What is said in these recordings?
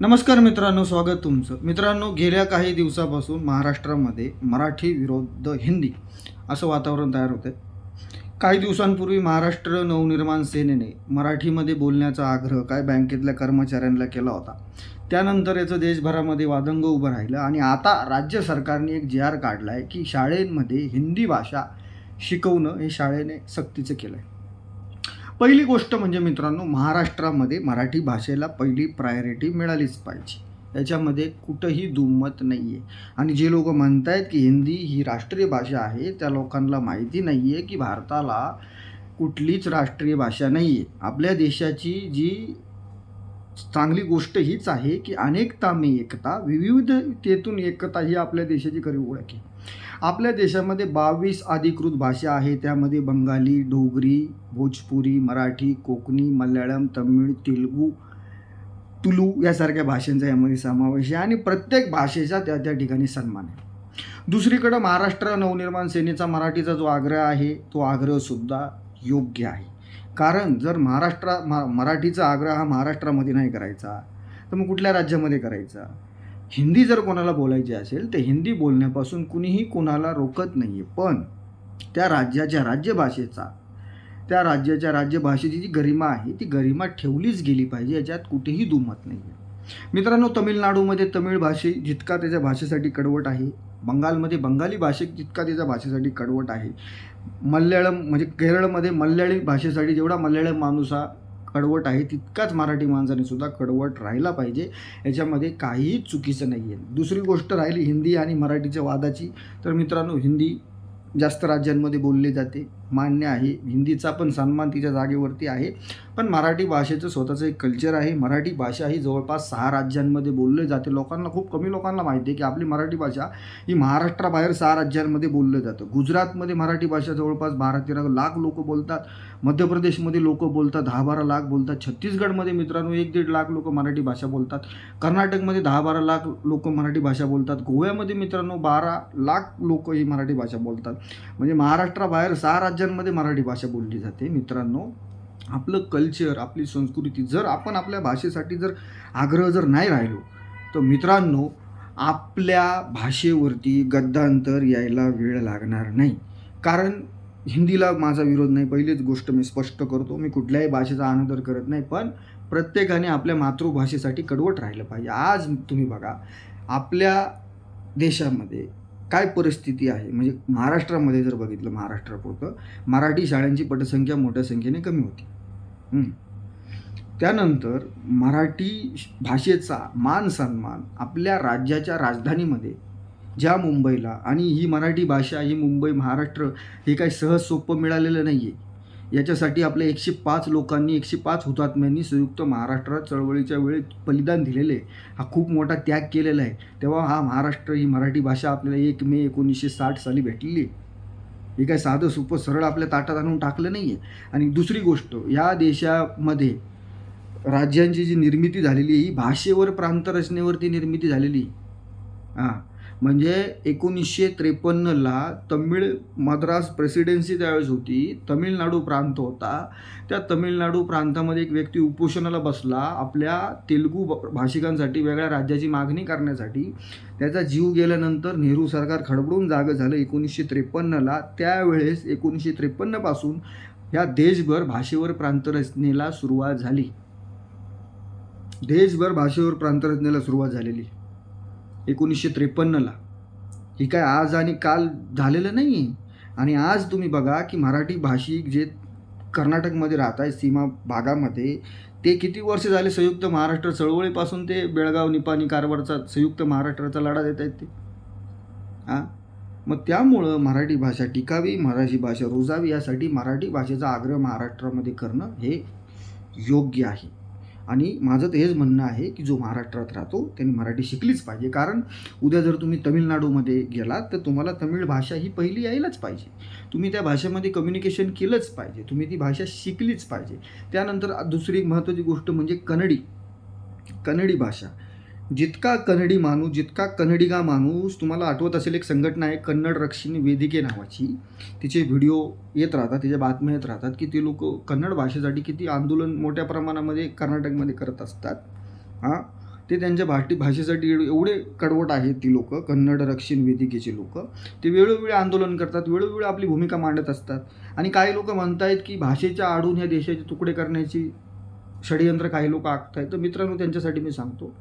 नमस्कार मित्रांनो स्वागत तुमचं. मित्रांनो गेल्या काही दिवसापासून महाराष्ट्रामध्ये मराठी विरुद्ध हिंदी असं वातावरण तयार होतं आहे काही दिवसांपूर्वी महाराष्ट्र नवनिर्माण सेनेने मराठीमध्ये बोलण्याचा आग्रह काय बँकेतल्या कर्मचाऱ्यांना केला होता त्यानंतर याचं देशभरामध्ये वादंग उभं राहिलं आणि आता राज्य सरकारने एक जी आर काढला आहे की शाळेमध्ये हिंदी भाषा शिकवणं हे शाळेने सक्तीचं केलं आहे पहिली गोष्ट म्हणजे मित्रांनो महाराष्ट्रामध्ये मराठी भाषेला पहिली प्रायोरिटी मिळालीच पाहिजे. याच्यामध्ये कुठंही दुमत नाही आहे आणि जे लोक म्हणत आहेत की हिंदी ही राष्ट्रीय भाषा आहे त्या लोकांना माहिती नाही आहे की भारताला कुठलीच राष्ट्रीय भाषा नाही आहे आपल्या देशाची जी चांगली गोष्ट हीच आहे की अनेकता में एकता विविधतेतून एकता ही आपल्या देशाची खरी ओळख आहे. आपल्या देशामध्ये बावीस अधिकृत भाषा आहे. त्यामध्ये बंगाली डोगरी भोजपुरी मराठी कोकणी मल्याळम तमिळ तेलुगू तुलू यासारख्या भाषांचा यामध्ये समावेश आहे आणि प्रत्येक भाषेचा त्या त्या ठिकाणी सन्मान आहे. दुसरीकडं महाराष्ट्र नवनिर्माण सेनेचा मराठीचा जो आग्रह आहे तो आग्रहसुद्धा योग्य आहे. कारण जर महाराष्ट्रा मराठीचा आग्रह हा महाराष्ट्रामध्ये नाही करायचा तर मग कुठल्या राज्यामध्ये करायचा? हिंदी जर कोणाला बोलायची असेल तर हिंदी बोलण्यापासून कुणीही कोणाला रोकत नाही आहे पण त्या राज्याच्या राज्यभाषेचा त्या राज्याच्या राज्यभाषेची जी गरिमा आहे ती गरिमा ठेवलीच गेली पाहिजे याच्यात कुठेही दुमत नाही आहे मित्रांनो तमिळनाडूमध्ये तमिळ भाषे जितका त्याच्या भाषेसाठी कडवट आहे बंगालमध्ये बंगाली भाषे जितका त्याच्या भाषेसाठी कडवट आहे मल्याळम म्हणजे केरळमध्ये मल्याळी भाषेसाठी जेवढा मल्याळम माणूस हा कडवट आहे तितकाच मराठी माणसाने सुद्धा कडवट राहिला पाहिजे. याच्यामध्ये काहीही चुकीचं नाही आहे दुसरी गोष्ट राहिली हिंदी आणि मराठीच्या वादाची. तर मित्रांनो हिंदी जास्त राज्यांमध्ये बोलली जाते. मान्य आहे. हिंदीचा पण सन्मान तिच्या जागेवरती आहे. पण मराठी भाषेचं स्वतःचं एक कल्चर आहे. मराठी भाषा ही जवळपास सहा राज्यांमध्ये बोलले जाते. लोकांना खूप कमी लोकांना माहिती आहे की आपली मराठी भाषा ही महाराष्ट्राबाहेर सहा राज्यांमध्ये बोललं जातं. गुजरातमध्ये मराठी भाषा जवळपास बारा तेरा लाख लोक बोलतात. मध्य प्रदेशमध्ये लोक बोलतात दहा बारा लाख बोलतात. छत्तीसगडमध्ये मित्रांनो एक दीड लाख लोक मराठी भाषा बोलतात. कर्नाटकमध्ये दहा बारा लाख लोक मराठी भाषा बोलतात. गोव्यामध्ये मित्रांनो बारा लाख लोक ही मराठी भाषा बोलतात. म्हणजे महाराष्ट्राबाहेर सहा राज्य राज्यांमध्ये मराठी भाषा बोलली जाते मित्रांनो. आपलं कल्चर आपली संस्कृती जर आपण आपल्या भाषेसाठी जर आग्रह जर नाही राहिलो तर मित्रांनो आपल्या भाषेवरती गद्दांतर यायला वेळ लागणार नाही. कारण हिंदीला माझा विरोध नाही पहिलीच गोष्ट मी स्पष्ट करतो मी कुठल्याही भाषेचा अनादर करत नाही पण प्रत्येकाने आपल्या मातृभाषेसाठी कडवट राहिलं पाहिजे. आज तुम्ही बघा आपल्या देशामध्ये काय परिस्थिती आहे? म्हणजे महाराष्ट्रामध्ये जर बघितलं महाराष्ट्रापुरतं मराठी शाळांची पटसंख्या मोठ्या संख्येने कमी होती. त्यानंतर मराठी भाषेचा मान सन्मान आपल्या राज्याच्या राजधानीमध्ये ज्या मुंबईला आणि ही मराठी भाषा ही मुंबई महाराष्ट्र हे काही सहज सोपं मिळालेलं नाही आहे याच्यासाठी आपल्या एकशे पाच लोकांनी एकशे पाच हुतात्म्यांनी संयुक्त महाराष्ट्रात चळवळीच्या वेळी बलिदान दिलेले आहे. हा खूप मोठा त्याग केलेला आहे तेव्हा हा महाराष्ट्र ही मराठी भाषा आपल्याला एक मे एकोणीसशे साठ साली भेटलेली आहे हे काय साधं सोपं सरळ आपल्या ताटात आणून टाकलं नाही आहे आणि दुसरी गोष्ट या देशामध्ये राज्यांची जी निर्मिती झालेली आहे, ही भाषेवर प्रांतरचनेवरती निर्मिती झालेली आहे. हां म्हणजे एकोणीसशे त्रेपन्नला तमिळ मद्रास प्रेसिडेन्सी त्यावेळेस होती. तमिळनाडू प्रांत होता. त्या तमिळनाडू प्रांतामध्ये एक व्यक्ती उपोषणाला बसला. आपल्या तेलुगू भाषिकांसाठी वेगळ्या राज्याची मागणी करण्यासाठी. त्याचा जीव गेल्यानंतर नेहरू सरकार खडबडून जागं झालं एकोणीसशे त्रेपन्नला त्यावेळेस एकोणीसशे त्रेपन्नपासून ह्या देशभर भाषेवर प्रांतरचनेला सुरुवात झाली. देशभर भाषेवर प्रांतरचनेला सुरुवात झालेली. एकोणीसशे त्रेपन्नला. ही काय आज आणि काल झालेलं नाही आहे आणि आज तुम्ही बघा की मराठी भाषिक जे कर्नाटकमध्ये राहत आहे सीमा भागामध्ये ते किती वर्ष झाले संयुक्त महाराष्ट्र चळवळीपासून ते बेळगाव निपाणी कारवारचा संयुक्त महाराष्ट्राचा लढा देत आहेत ते. हां मग त्यामुळं मराठी भाषा टिकावी मराठी भाषा रुजावी यासाठी मराठी भाषेचा आग्रह महाराष्ट्रामध्ये करणं हे योग्य आहे. आणि माझं तर हेच म्हणणं आहे की जो महाराष्ट्रात राहतो त्यांनी मराठी शिकलीच पाहिजे. कारण उद्या जर तुम्ही तमिळनाडूमध्ये गेलात तर तुम्हाला तमिळ भाषा ही पहिली यायलाच पाहिजे. तुम्ही त्या भाषेमध्ये कम्युनिकेशन केलंच पाहिजे. तुम्ही ती भाषा शिकलीच पाहिजे. त्यानंतर दुसरी एक महत्त्वाची गोष्ट म्हणजे कन्नडी. कन्नडी भाषा. जितका कन्नडी माणूस जितका कन्नडिगा माणूस तुम्हाला आठवत असेल एक संघटना आहे कन्नड रक्षिणी वेदिके नावाची. तिचे व्हिडिओ येत राहतात तिच्या बातम्या येत राहतात की ते लोक कन्नड भाषेसाठी किती आंदोलन मोठ्या प्रमाणामध्ये कर्नाटकमध्ये करत असतात. हां? ते त्यांच्या भाटी भाषेसाठी एवढे कडवट आहेत ती लोक कन्नड रक्षण वेदिकेचे लोक. ते वेळोवेळी आंदोलन करतात वेळोवेळी आपली भूमिका मांडत असतात. आणि काही लोक म्हणत आहेत की भाषेच्या आडून ह्या देशाचे तुकडे करण्याची षडयंत्र काही लोक आखत आहेत तर मित्रांनो त्यांच्यासाठी मी सांगतो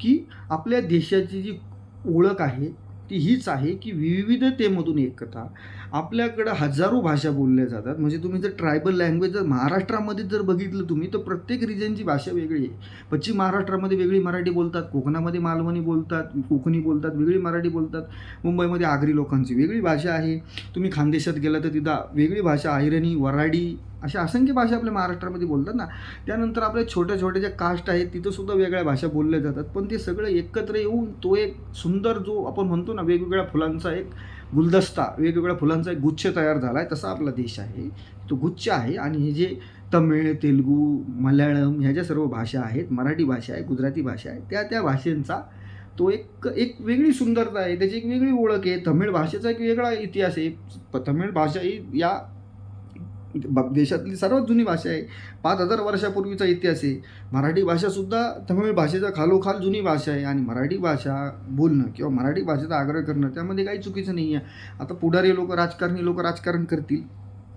की आपल्या देशाची जी ओळख आहे ती हीच आहे की विविधतेमधून एकता. आपल्याकडं हजारो भाषा बोलल्या जातात. म्हणजे तुम्ही जर ट्रायबल लँग्वेज जर महाराष्ट्रामध्ये जर बघितलं तुम्ही तर प्रत्येक रिजनची भाषा वेगळी आहे. पश्चिम महाराष्ट्रामध्ये वेगळी मराठी बोलतात कोकणामध्ये मालवणी बोलतात कोकणी बोलतात वेगळी मराठी बोलतात मुंबईमध्ये आगरी लोकांची वेगळी भाषा आहे. तुम्ही खानदेशात गेला तर तिथं वेगळी भाषा आयरणी वराडी अशा असंख्य भाषा आपल्या महाराष्ट्रामध्ये बोलतात ना. त्यानंतर आपल्या छोट्या छोट्या ज्या कास्ट आहेत तिथंसुद्धा वेगळ्या भाषा बोलल्या जातात. पण ते सगळं एकत्र येऊन तो एक सुंदर जो आपण म्हणतो ना वेगवेगळ्या फुलांचा एक गुलदस्ता वेगवेगळ्या फुलांचा एक गुच्छ तयार झाला आहे तसा आपला देश आहे. तो गुच्छ आहे आणि हे जे तमिळ तेलगू मल्याळम ह्या ज्या सर्व भाषा आहेत मराठी भाषा आहे गुजराती भाषा आहे त्या त्या भाषेंचा तो एक एक वेगळी सुंदरता आहे. त्याची एक वेगळी ओळख आहे. तमिळ भाषेचा एक वेगळा इतिहास आहे. प- तमिळ भाषा ही या देशातली सर्वात जुनी भाषा आहे. पाच हजार वर्षापूर्वीचा इतिहास आहे. मराठी भाषासुद्धा तमिळ भाषेचा खालोखाल जुनी भाषा आहे. आणि मराठी भाषा बोलणं किंवा मराठी भाषेचा आग्रह करणं त्यामध्ये काही चुकीचं नाही आहे आता पुढारी लोक राजकारणी लोक राजकारण करतील.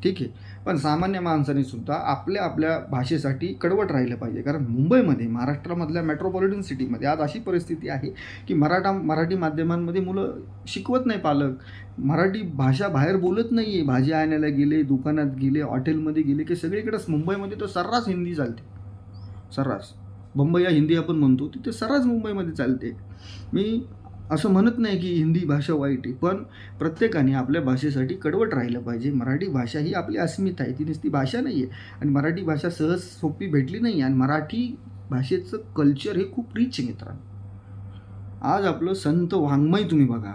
ठीक आहे. पण सामान्य माणसाने सुद्धा आपल्या आपल्या भाषेसाठी कडवट राहिलं पाहिजे. कारण मुंबईमध्ये महाराष्ट्रामधल्या मेट्रोपॉलिटन सिटीमध्ये आज अशी परिस्थिती आहे की मराठा मराठी माध्यमांमध्ये मुलं शिकवत नाही पालक. मराठी भाषा बाहेर बोलत नाही आहे भाजी आणायला गेले दुकानात गेले हॉटेलमध्ये गेले की सगळीकडेच मुंबईमध्ये तर सर्रास हिंदी चालते. सर्रास. बंबई या हिंदी आपण म्हणतो तिथे सर्रास मुंबईमध्ये चालते. मी असं म्हणत नाही की हिंदी भाषा वाईट आहे पण प्रत्येकाने आपल्या भाषेसाठी कडवट राहिलं पाहिजे. मराठी भाषा ही आपली अस्मिता आहे. ती नुसती भाषा नाही आहे आणि मराठी भाषा सहज सोपी भेटली नाही आणि मराठी भाषेचं कल्चर हे खूप रिच आहे मित्रांनो. आज आपलं संत वाङ्मय तुम्ही बघा.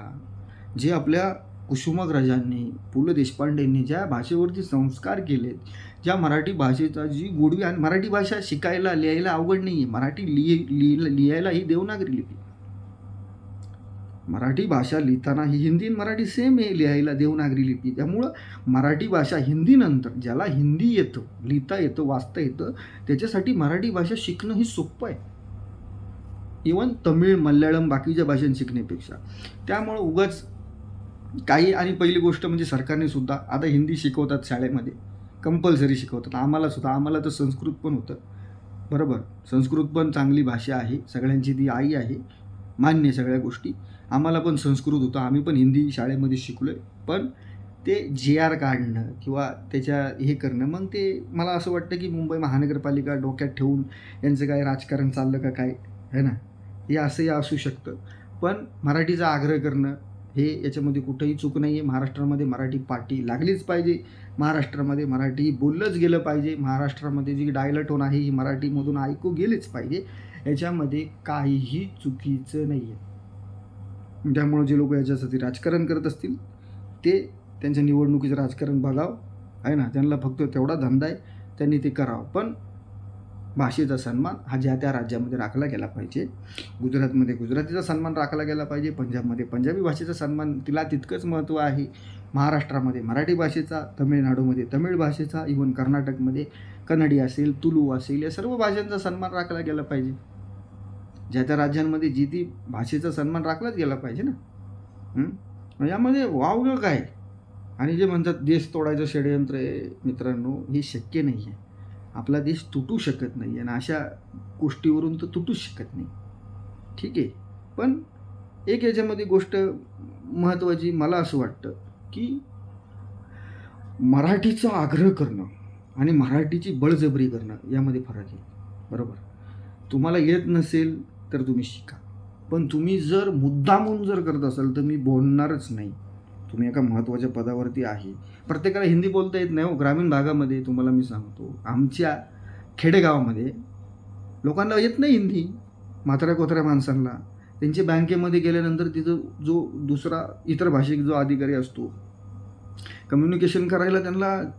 जे आपल्या कुसुमाग्रजांनी पु ल देशपांडेंनी ज्या भाषेवरती संस्कार केलेत ज्या मराठी भाषेचा जी गोडवी आणि मराठी भाषा शिकायला लिहायला अवघड नाही आहे मराठी लिहि लिहि लिहायला ही देवनागरी लिपी. मराठी भाषा लिहिताना ही हिंदी आणि मराठी सेम आहे लिहायला देवनागरी लिपी. त्यामुळं मराठी भाषा हिंदीनंतर ज्याला हिंदी येतं लिहिता येतं वाचता येतं त्याच्यासाठी मराठी भाषा शिकणं ही सोपं आहे. इवन तमिळ मल्याळम बाकीच्या भाषां शिकण्यापेक्षा. त्यामुळं उगाच काही आणि पहिली गोष्ट म्हणजे सरकारने सुद्धा आता हिंदी शिकवतात शाळेमध्ये. कंपल्सरी शिकवतात. आम्हाला सुद्धा आम्हाला तर संस्कृत पण होतं. बरोबर. संस्कृत पण चांगली भाषा आहे. सगळ्यांची ती आई आहे. मान्य सगळ्या गोष्टी. आम्हाला पण संस्कृत होतं. आम्ही पण हिंदी शाळेमध्ये शिकलो आहे पण ते जे आर काढणं किंवा त्याच्या हे करणं मग ते मला असं वाटतं की मुंबई महानगरपालिका डोक्यात ठेवून यांचं काय राजकारण चाललं का काय है ना? हे असंही असू शकतं. पण मराठीचा आग्रह करणं हे याच्यामध्ये कुठंही चूक नाही आहे महाराष्ट्रामध्ये मराठी पाठी लागलीच पाहिजे. महाराष्ट्रामध्ये मराठी बोललंच गेलं पाहिजे. महाराष्ट्रामध्ये जी डायलटोन आहे ही मराठीमधून ऐकू गेलीच पाहिजे. याच्यामध्ये काहीही चुकीचं नाही आहे त्यामुळं जे लोक याच्यासाठी राजकारण करत असतील ते त्यांच्या निवडणुकीचं राजकारण बघावं. आहे ना? त्यांना फक्त तेवढा धंदा आहे त्यांनी ते करावं. पण भाषेचा सन्मान हा ज्या त्या राज्यामध्ये राखला गेला पाहिजे गुजरातमध्ये गुजरातीचा सन्मान राखला गेला पाहिजे पंजाबमध्ये पंजाबी भाषेचा सन्मान तिला तितकंच महत्त्व आहे. महाराष्ट्रामध्ये मराठी भाषेचा तमिळनाडूमध्ये तमिळ भाषेचा इवन कर्नाटकमध्ये कन्नडी असेल तुलू असेल या सर्व भाषांचा सन्मान राखला गेला पाहिजे. ज्या त्या राज्यांमध्ये जी ती भाषेचा सन्मान राखलाच गेला पाहिजे ना? यामध्ये वावगं काय? आणि जे म्हणतात देश तोडायचं षडयंत्र आहे मित्रांनो हे शक्य नाही आहे आपला देश तुटू शकत नाही आणि अशा गोष्टीवरून तर तुटूच शकत नाही. ठीक आहे? पण एक याच्यामध्ये गोष्ट महत्त्वाची मला असं वाटतं की मराठीचा आग्रह करणं आणि मराठीची बळजबरी करणं यामध्ये फरक आहे. बरोबर? तुम्हाला येत नसेल तर तुम्ही शिका. पण तुम्ही जर मुद्दामून जर करत असाल तर मी बोलणारच नाही. तुम्ही एका महत्त्वाच्या पदावरती आहे. प्रत्येकाला हिंदी बोलता येत नाही हो. ग्रामीण भागामध्ये तुम्हाला मी सांगतो आमच्या खेडेगावामध्ये लोकांना येत नाही हिंदी म्हाताऱ्या कोथऱ्या माणसांना. त्यांचे बँकेमध्ये गेल्यानंतर तिथं जो दुसरा इतर भाषिक जो अधिकारी असतो कम्युनिकेशन करायला त्यांना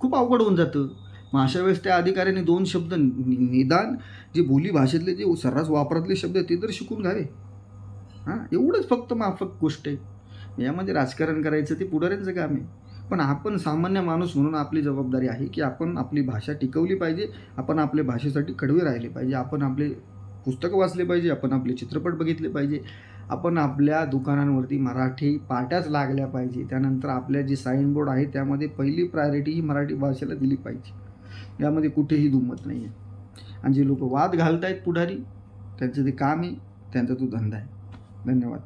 खूप अवघड होऊन जातं. मग अशा वेळेस त्या अधिकाऱ्याने दोन शब्द निदान जे बोली भाषेतले जे सर्रास वापरातले शब्द ते तर शिकून घ्यावे हां एवढंच फक्त माफक गोष्ट आहे. यामध्ये राजकारण करायचं ते पुढाऱ्यांचं काम आहे. पण आपण सामान्य माणूस म्हणून आपली जबाबदारी आहे की आपण आपली भाषा टिकवली पाहिजे आपण आपल्या भाषेसाठी कडवे राहिले पाहिजे आपण आपले पुस्तकं वाचले पाहिजे आपण आपले चित्रपट बघितले पाहिजे आपण आपल्या दुकानांवरती मराठी पाट्याच लागल्या पाहिजे त्यानंतर आपल्या जे साईनबोर्ड आहे त्यामध्ये पहिली प्रायोरिटी ही मराठी भाषेला दिली पाहिजे. यामध्ये कुठेही दुमत नाही आहे आणि जे लोक वाद घालत आहेत पुढारी त्यांचं ते काम आहे त्यांचा तो धंदा आहे. धन्यवाद.